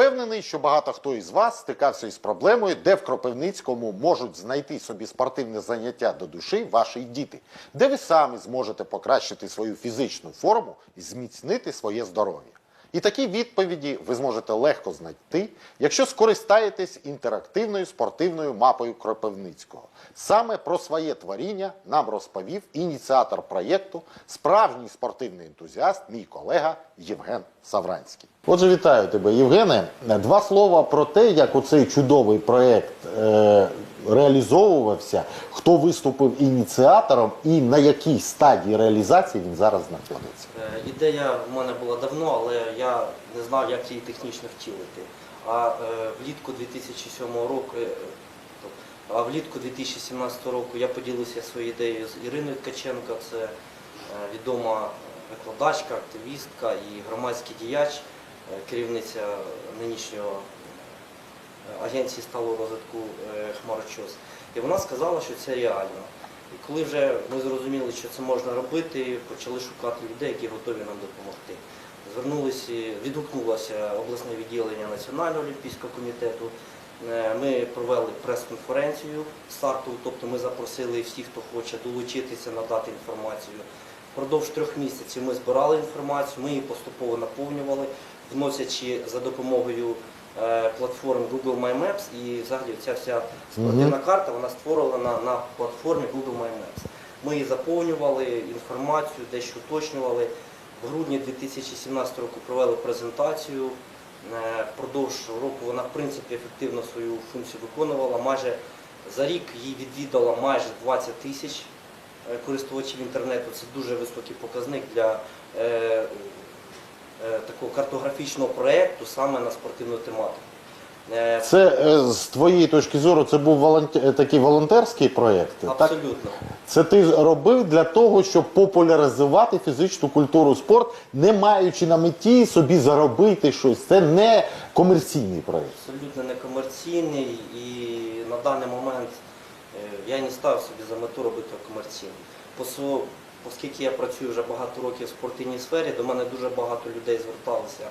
Впевнений, що багато хто із вас стикався із проблемою, де в Кропивницькому можуть знайти собі спортивне заняття до душі ваші діти, де ви самі зможете покращити свою фізичну форму і зміцнити своє здоров'я. І такі відповіді ви зможете легко знайти, якщо скористаєтесь інтерактивною спортивною мапою Кропивницького. Саме про своє творіння нам розповів ініціатор проєкту, справжній спортивний ентузіаст, мій колега Євген Савранський. Отже, вітаю тебе, Євгене. Два слова про те, як оцей чудовий проєкт е, реалізовувався, хто виступив ініціатором і на якій стадії реалізації він зараз знаходиться. Е, Ідея в мене була давно, але я не знав, як її технічно втілити. А е, влітку 2007 року, е, тобто, а влітку 2017 року я поділився своєю ідеєю з Іриною Ткаченко. Це е, відома викладачка, активістка і громадський діяч, е, керівниця нинішнього е, агенції сталого розвитку е, Хмарочос. І вона сказала, що це реально. І коли вже ми зрозуміли, що це можна робити, почали шукати людей, які готові нам допомогти. Звернулися, відгукнулося обласне відділення Національного олімпійського комітету. Е, Ми провели прес-конференцію стартову, тобто ми запросили всіх, хто хоче долучитися, надати інформацію. Впродовж трьох місяців ми збирали інформацію, ми її поступово наповнювали, вносячи за допомогою е, платформ Google My Maps і взагалі ця вся спортивна карта вона створена на платформі Google My Maps. Ми її заповнювали інформацію, дещо уточнювали. В грудні 2017 року провели презентацію. Е, Впродовж року вона в принципі ефективно свою функцію виконувала. Майже за рік її відвідало майже 20 тисяч користувачів інтернету. Це дуже високий показник для е, е, такого картографічного проєкту саме на спортивну тематику. Е, Це е, з твоєї точки зору, це був волонте- такий волонтерський проєкт. Так? Абсолютно. Це ти робив для того, щоб популяризувати фізичну культуру спорт, не маючи на меті собі заробити щось. Це не комерційний проєкт. абсолютно некомерційний і на даний момент е, я не ставив собі за мету робити комерційний. Посо- Оскільки я працюю вже багато років в спортивній сфері, до мене дуже багато людей зверталися.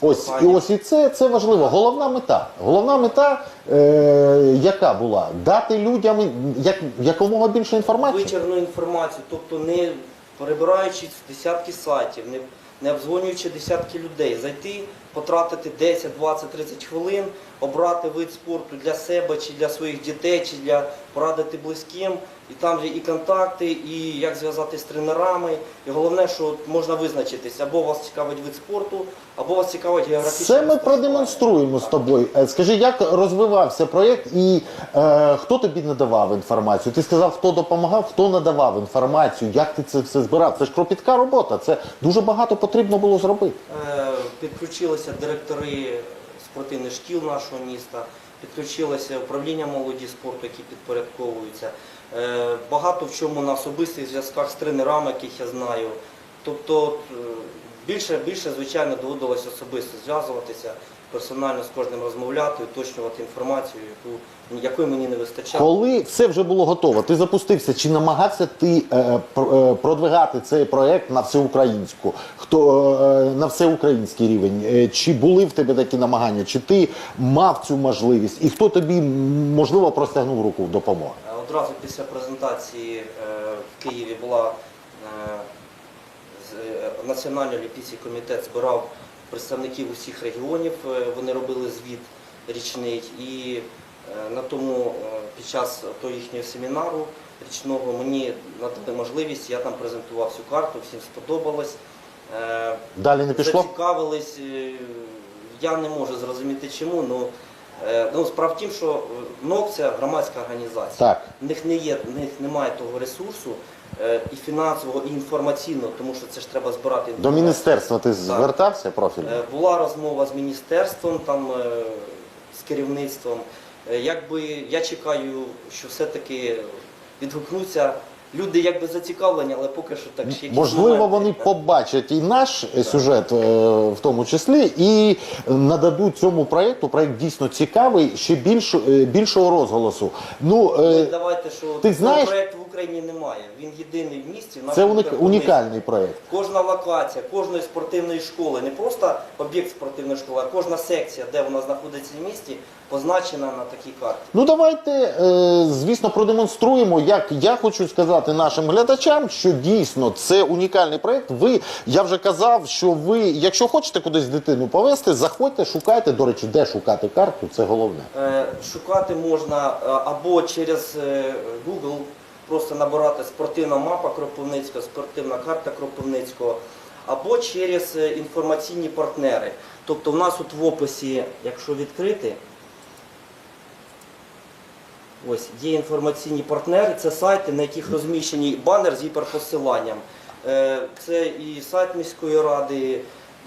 з Ось і ось і це, це важливо. Головна мета. Головна мета, е, яка була? Дати людям як, якомога більше інформації. вичерпну інформацію, тобто не перебираючи десятки сайтів, не, не обдзвонюючи десятки людей, зайти, потратити 10, 20, 30 хвилин, обрати вид спорту для себе чи для своїх дітей, чи для порадити близьким. І там же і контакти, і як зв'язати з тренерами. І головне, що можна визначитись, або вас цікавить вид спорту, або вас цікавить географічне. Це ми продемонструємо з тобою. Е, Скажи, як розвивався проєкт і е, хто тобі надавав інформацію? Ти сказав, хто допомагав, хто надавав інформацію, як ти це все збирав? Це ж кропітка робота. Це дуже багато потрібно було зробити. Е, Підключилися директори спортивних шкіл нашого міста, підключилося управління молоді спорту, які підпорядковуються. Е, Багато в чому на особистих зв'язках з тренерами, яких я знаю. Тобто е, більше, більше, звичайно, доводилось особисто зв'язуватися, персонально з кожним розмовляти, уточнювати інформацію, яку, якої мені не вистачало. Коли все вже було готово, ти запустився, чи намагався ти е, пр- е, продвигати цей проєкт на всеукраїнську, хто е, на всеукраїнський рівень? Е, Чи були в тебе такі намагання? Чи ти мав цю можливість? І хто тобі можливо простягнув руку в допомогу? Е, Одразу після презентації е, в Києві була е, е, Національний олімпійський комітет збирав представників усіх регіонів, е, вони робили звіт річний. І е, на тому е, під час того їхнього семінару річного мені надали можливість, я там презентував всю карту, всім сподобалось. Далі не пішло? Зацікавились, я не можу зрозуміти чому. Ну, ну, справа в тім, що НОК це громадська організація. Так. В них не є, в них немає того ресурсу і фінансового, і інформаційного, тому що це ж треба збирати До міністерства ти звертався профільно? Е, Була розмова з міністерством, там, е, з керівництвом. Е, Якби я чекаю, що все-таки відгукнуться. Люди якби зацікавлені, але поки що так ще якісь Можливо, моменти. вони побачать і наш е, сюжет е, в тому числі, і нададуть цьому проєкту. Проєкт дійсно цікавий, ще більш, е, більшого розголосу. Ну, Ну, е, Давайте, що ти знаєш- проект в Україні немає. Він єдиний в місті. в Це уник- Кропивницькому. унікальний проєкт. Кожна локація, кожної спортивної школи, не просто об'єкт спортивної школи, а кожна секція, де вона знаходиться в місті, позначена на такій карті. Ну давайте, е, звісно, продемонструємо. Як я хочу сказати нашим глядачам, що дійсно це унікальний проєкт. Ви я вже казав, що ви, якщо хочете кудись дитину повезти, заходьте, шукайте. До речі, де шукати карту, це головне. Е, Шукати можна е, або через е, Google, просто набирати спортивна мапа Кропивницького, спортивна карта Кропивницького, або через інформаційні партнери. Тобто в нас тут в описі, якщо відкрити, ось є інформаційні партнери, це сайти, на яких розміщені банер з гіперпосиланням. Е, Це і сайт міської ради,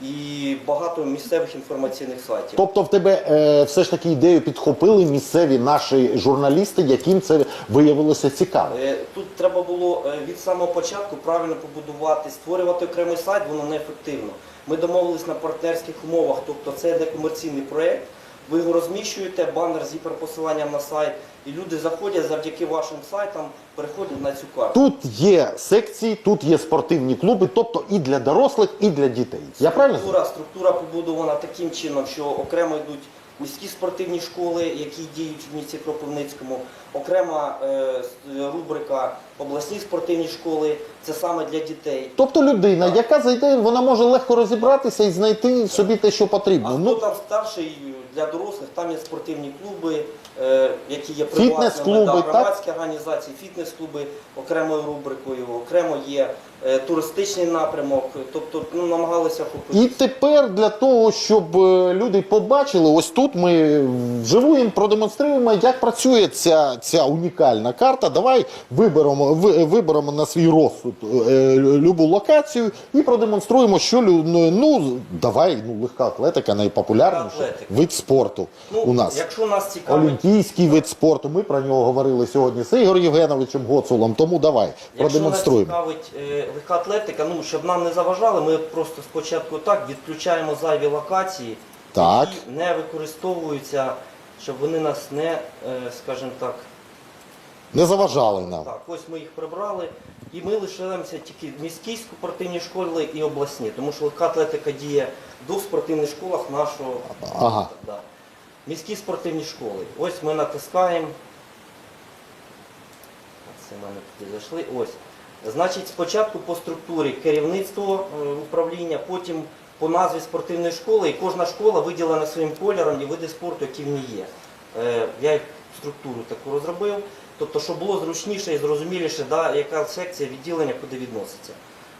і багато місцевих інформаційних сайтів. Тобто, в тебе е, все ж таки ідею підхопили місцеві наші журналісти, яким це виявилося цікаво. Е, Тут треба було е, від самого початку правильно побудувати, створювати окремий сайт, воно неефективно. Ми домовились на партнерських умовах, тобто це не комерційний проєкт. Ви його розміщуєте, банер з гіперпосиланням на сайт, і люди заходять завдяки вашим сайтам, переходять на цю карту. Тут є секції, тут є спортивні клуби, тобто і для дорослих, і для дітей. Я правильно? Структура, структура побудована таким чином, що окремо йдуть міські спортивні школи, які діють в місті Кропивницькому, окрема е, рубрика обласні спортивні школи, це саме для дітей. Тобто людина, яка зайде, вона може легко розібратися і знайти собі те, що потрібно. А хто Ну там старший для дорослих, там є спортивні клуби, е, які є приватними, так? громадські організації, фітнес-клуби окремою рубрикою, окремо є е, туристичний напрямок, тобто ну, намагалися охопити. і тепер для того, щоб люди побачили, ось тут ми вживу їм продемонструємо, як працює ця, ця унікальна карта. Давай виберемо, виберемо на свій розсуд е, любу локацію і продемонструємо, що ну, ну давай, ну легка атлетика найпопулярніший атлетика. вид спорту Ну, у нас. Якщо нас цікавить, Олімпійський вид спорту. Ми про нього говорили сьогодні з Ігорем Євгеновичем Гоцулом. Тому давай якщо нас продемонструємо. цікавить е, легка атлетика, ну щоб нам не заважали, ми просто спочатку так відключаємо зайві локації, Так. які не використовуються, щоб вони нас не, е, скажімо так, Не заважали нам. Так, ось ми їх прибрали, і ми лишаємося тільки в міській спортивній школі і обласні, тому що легка атлетика діє в двох спортивних школах нашого Ага. Да. Міські спортивні школи. Ось ми натискаємо. Це в мене туди зайшли. Ось. Значить, спочатку по структурі керівництво е, управління, потім по назві спортивної школи, і кожна школа виділена своїм кольором і види спорту, які в ній є. Е, Я їх структуру таку розробив, тобто, щоб було зручніше і зрозуміліше, да, яка секція відділення куди відноситься.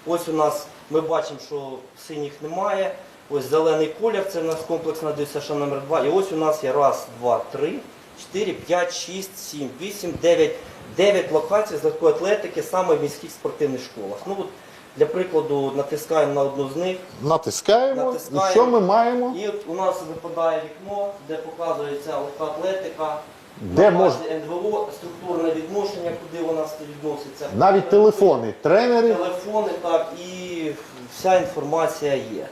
Ось у нас ми бачимо, що синіх немає. Ось зелений колір, це у нас комплексна ДСШ номер 2 І ось у нас є раз, два, три, чотири, п'ять, шість, сім, вісім, дев'ять. Дев'ять локацій з легкої атлетики саме в міських спортивних школах. Ну от для прикладу натискаємо на одну з них. Натискаємо. Натискаємо. І що ми маємо? І от у нас випадає вікно, де показується легка атлетика, Де мож... НВО, структурне відношення, куди вона відноситься. Навіть телефони, тренери. Телефони, так, і вся інформація є.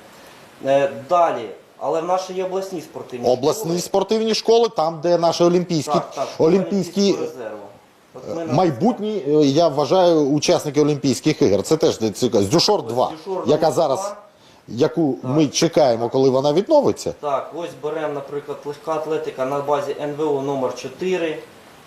Е, Далі, але в нашій є обласні спортивні Обласні школи. спортивні школи, там, де наші олімпійські, Так, так, школи олімпійські Олімпійського резерву. От ми на- майбутні, е, я вважаю, учасники Олімпійських ігор. Це теж цікаво. З Дюшор 2, яка зараз, яку ми чекаємо, коли вона відновиться. Так, ось беремо, наприклад, легка атлетика на базі НВО номер 4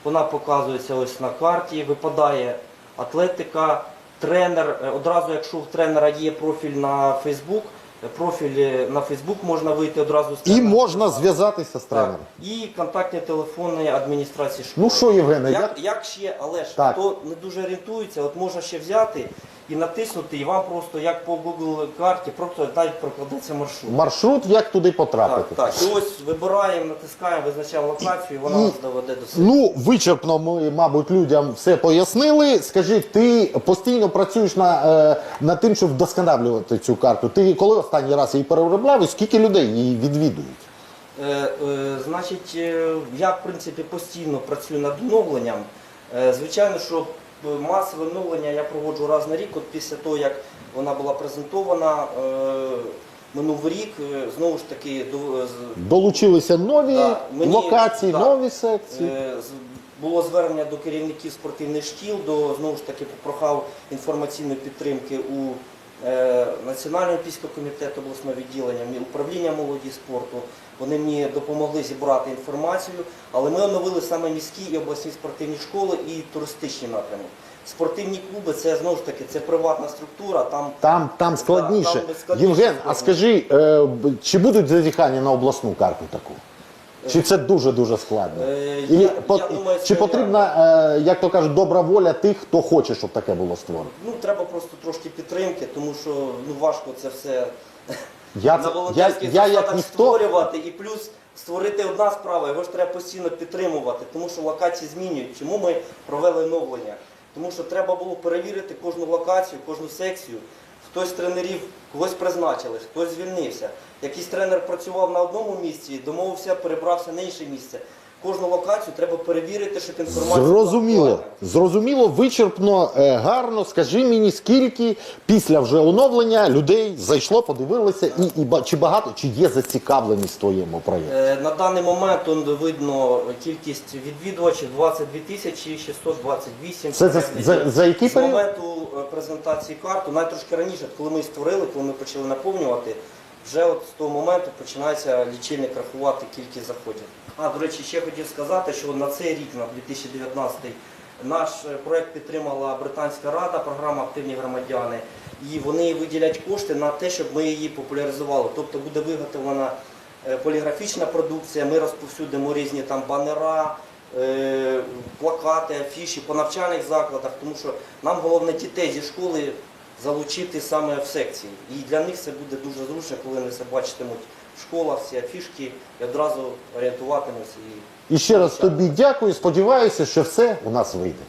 Вона показується ось на карті. Випадає атлетика, тренер. Е, Одразу, якщо в тренера є профіль на Фейсбук, профіль е, на Фейсбук можна вийти одразу з І тренером. можна зв'язатися з Так. тренером. І контактні телефони адміністрації школи. Ну що, Євгене, Як, як... як ще, але ж Так. хто не дуже орієнтується, от можна ще взяти і натиснути, і вам просто як по Google карті, просто навіть прокладеться маршрут. маршрут, як туди потрапити? так. І ось вибираємо, натискаємо, визначаємо локацію, і вона І- нас доведе до себе. Ну, вичерпно ми, мабуть, людям все пояснили. Скажи, ти постійно працюєш на, е, над тим, щоб вдосконалювати цю карту. Ти коли останній раз її переробляв і скільки людей її відвідують? Е, е, значить, е, я в принципі постійно працюю над оновленням. Е, звичайно, що масове оновлення я проводжу раз на рік, от після того, як вона була презентована е, минулий рік, е, знову ж таки, Долучилися нові Так, мені- локації, так. нові секції. Е, було звернення до керівників спортивних шкіл, до знову ж таки попрохав інформаційної підтримки у Національного олімпійського комітету обласного відділення, управління молоді спорту. Вони мені допомогли зібрати інформацію, але ми оновили саме міські і обласні спортивні школи і туристичні напрямки. Спортивні клуби це знову ж таки це приватна структура. Там Там, там складніше. там складніше Євген, а скажи, е, чи будуть зазіхання на обласну карту таку? Чи це дуже-дуже складно? Е, Ілі я- по- я думаю, чи потрібна, е, як то кажуть, добра воля тих, хто хоче, щоб таке було створено? ну треба просто трошки підтримки, тому що ну важко це все Я, на це- я, волонтерських я як ніхто, створювати і плюс створити одна справа, його ж треба постійно підтримувати, тому що локації змінюють. Чому ми провели оновлення? Тому що треба було перевірити кожну локацію, кожну секцію. Хтось з тренерів когось призначили, хтось звільнився. Якийсь тренер працював на одному місці, домовився, перебрався на інше місце. Кожну локацію треба перевірити, щоб інформація Зрозуміло, зрозуміло, вичерпно, е, гарно. Скажи мені, скільки після вже оновлення людей зайшло, подивилося, і, і чи багато, чи є зацікавленість в твоєму проєкті? Е, На даний момент он, видно кількість відвідувачів 22 тисячі 628. Це за, за, за який З моменту е, презентації карти, навіть трошки раніше, коли ми створили, коли ми почали наповнювати, вже от з того моменту починається лічильник рахувати кількість заходів. А, до речі, ще хотів сказати, що на цей рік, на 2019 наш е, проект підтримала Британська рада, програма Активні громадяни, і вони виділять кошти на те, щоб ми її популяризували. Тобто буде виготовлена е, поліграфічна продукція, ми розповсюдимо різні там банера, е, плакати, афіші по навчальних закладах, тому що нам головне дітей зі школи залучити саме в секції. І для них це буде дуже зручно, коли вони це бачитимуть в школах, всі афішки, і одразу орієнтуватимуться. І... І ще раз тобі дякую. Сподіваюся, що все у нас вийде.